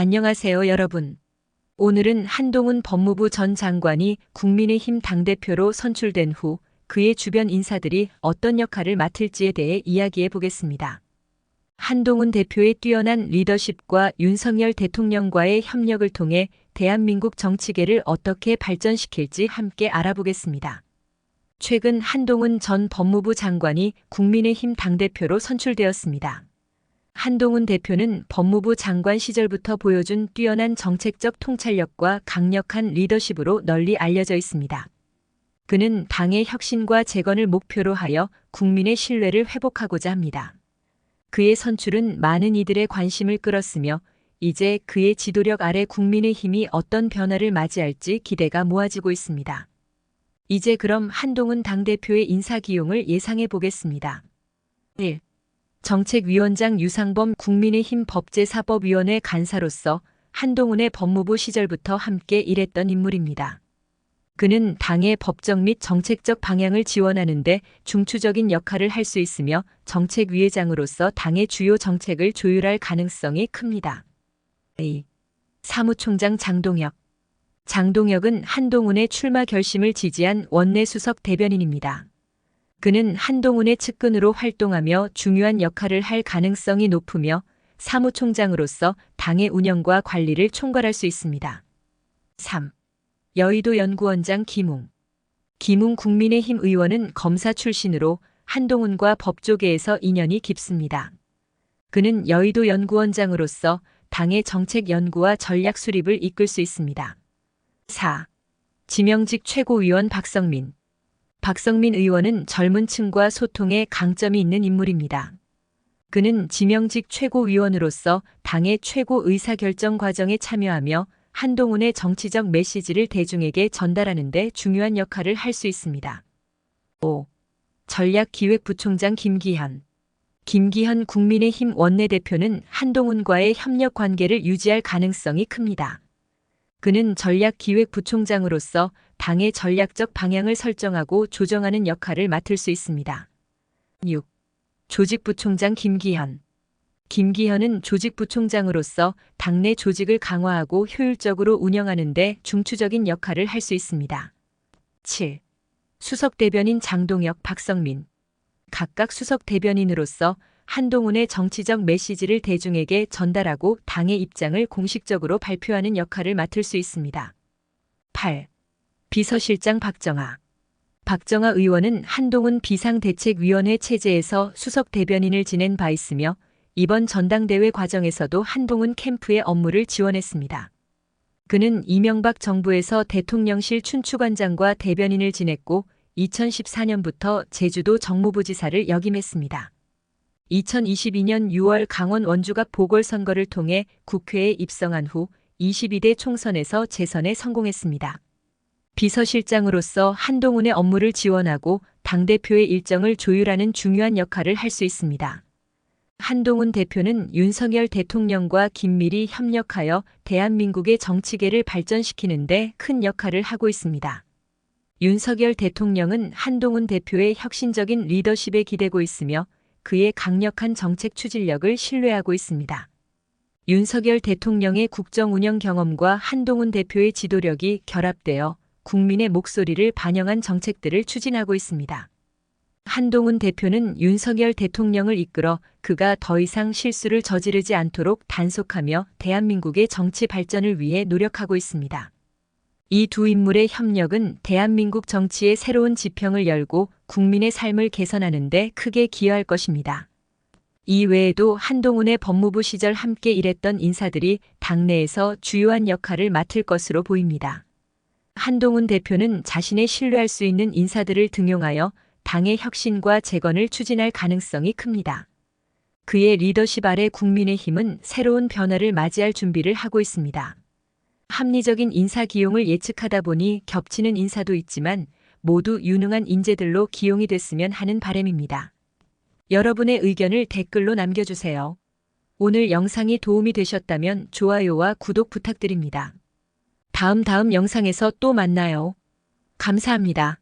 안녕하세요, 여러분. 오늘은 한동훈 법무부 전 장관이 국민의힘 당대표로 선출된 후 그의 주변 인사들이 어떤 역할을 맡을지에 대해 이야기해 보겠습니다. 한동훈 대표의 뛰어난 리더십과 윤석열 대통령과의 협력을 통해 대한민국 정치계를 어떻게 발전시킬지 함께 알아보겠습니다. 최근 한동훈 전 법무부 장관이 국민의힘 당대표로 선출되었습니다. 한동훈 대표는 법무부 장관 시절부터 보여준 뛰어난 정책적 통찰력과 강력한 리더십으로 널리 알려져 있습니다. 그는 당의 혁신과 재건을 목표로 하여 국민의 신뢰를 회복하고자 합니다. 그의 선출은 많은 이들의 관심을 끌었으며 이제 그의 지도력 아래 국민의 힘이 어떤 변화를 맞이할지 기대가 모아지고 있습니다. 이제 그럼 한동훈 당대표의 인사기용을 예상해 보겠습니다. 1. 정책위원장 유상범 국민의힘 법제사법위원회 간사로서 한동훈의 법무부 시절부터 함께 일했던 인물입니다. 그는 당의 법적 및 정책적 방향을 지원하는데 중추적인 역할을 할 수 있으며 정책위회장으로서 당의 주요 정책을 조율할 가능성이 큽니다. A. 사무총장 장동혁 장동혁은 한동훈의 출마 결심을 지지한 원내 수석 대변인입니다. 그는 한동훈의 측근으로 활동하며 중요한 역할을 할 가능성이 높으며 사무총장으로서 당의 운영과 관리를 총괄할 수 있습니다. 3. 여의도 연구원장 김웅 김웅 국민의힘 의원은 검사 출신으로 한동훈과 법조계에서 인연이 깊습니다. 그는 여의도 연구원장으로서 당의 정책 연구와 전략 수립을 이끌 수 있습니다. 4. 지명직 최고위원 박성민 박성민 의원은 젊은 층과 소통에 강점이 있는 인물입니다. 그는 지명직 최고위원으로서 당의 최고 의사결정 과정에 참여하며 한동훈의 정치적 메시지를 대중에게 전달하는 데 중요한 역할을 할 수 있습니다. 5. 전략기획부총장 김기현 김기현 국민의힘 원내대표는 한동훈과의 협력 관계를 유지할 가능성이 큽니다. 그는 전략기획부총장으로서 당의 전략적 방향을 설정하고 조정하는 역할을 맡을 수 있습니다. 6. 조직부총장 김기현 김기현은 조직부총장으로서 당내 조직을 강화하고 효율적으로 운영하는 데 중추적인 역할을 할 수 있습니다. 7. 수석 대변인 장동혁, 박성민 각각 수석 대변인으로서 한동훈의 정치적 메시지를 대중에게 전달하고 당의 입장을 공식적으로 발표하는 역할을 맡을 수 있습니다. 8. 비서실장 박정아 박정아 의원은 한동훈 비상대책위원회 체제에서 수석 대변인을 지낸 바 있으며 이번 전당대회 과정에서도 한동훈 캠프의 업무를 지원했습니다. 그는 이명박 정부에서 대통령실 춘추관장과 대변인을 지냈고 2014년부터 제주도 정무부지사를 역임했습니다. 2022년 6월 강원 원주갑 보궐선거를 통해 국회에 입성한 후 22대 총선에서 재선에 성공했습니다. 비서실장으로서 한동훈의 업무를 지원하고 당대표의 일정을 조율하는 중요한 역할을 할 수 있습니다. 한동훈 대표는 윤석열 대통령과 긴밀히 협력하여 대한민국의 정치계를 발전시키는데 큰 역할을 하고 있습니다. 윤석열 대통령은 한동훈 대표의 혁신적인 리더십에 기대고 있으며 그의 강력한 정책 추진력을 신뢰하고 있습니다. 윤석열 대통령의 국정 운영 경험과 한동훈 대표의 지도력이 결합되어 국민의 목소리를 반영한 정책들을 추진하고 있습니다. 한동훈 대표는 윤석열 대통령을 이끌어 그가 더 이상 실수를 저지르지 않도록 단속하며 대한민국의 정치 발전을 위해 노력하고 있습니다. 이 두 인물의 협력은 대한민국 정치의 새로운 지평을 열고 국민의 삶을 개선하는 데 크게 기여할 것입니다. 이 외에도 한동훈의 법무부 시절 함께 일했던 인사들이 당내에서 주요한 역할을 맡을 것으로 보입니다. 한동훈 대표는 자신의 신뢰할 수 있는 인사들을 등용하여 당의 혁신과 재건을 추진할 가능성이 큽니다. 그의 리더십 아래 국민의힘은 새로운 변화를 맞이할 준비를 하고 있습니다. 합리적인 인사 기용을 예측하다 보니 겹치는 인사도 있지만 모두 유능한 인재들로 기용이 됐으면 하는 바람입니다. 여러분의 의견을 댓글로 남겨주세요. 오늘 영상이 도움이 되셨다면 좋아요와 구독 부탁드립니다. 다음 다음 영상에서 또 만나요. 감사합니다.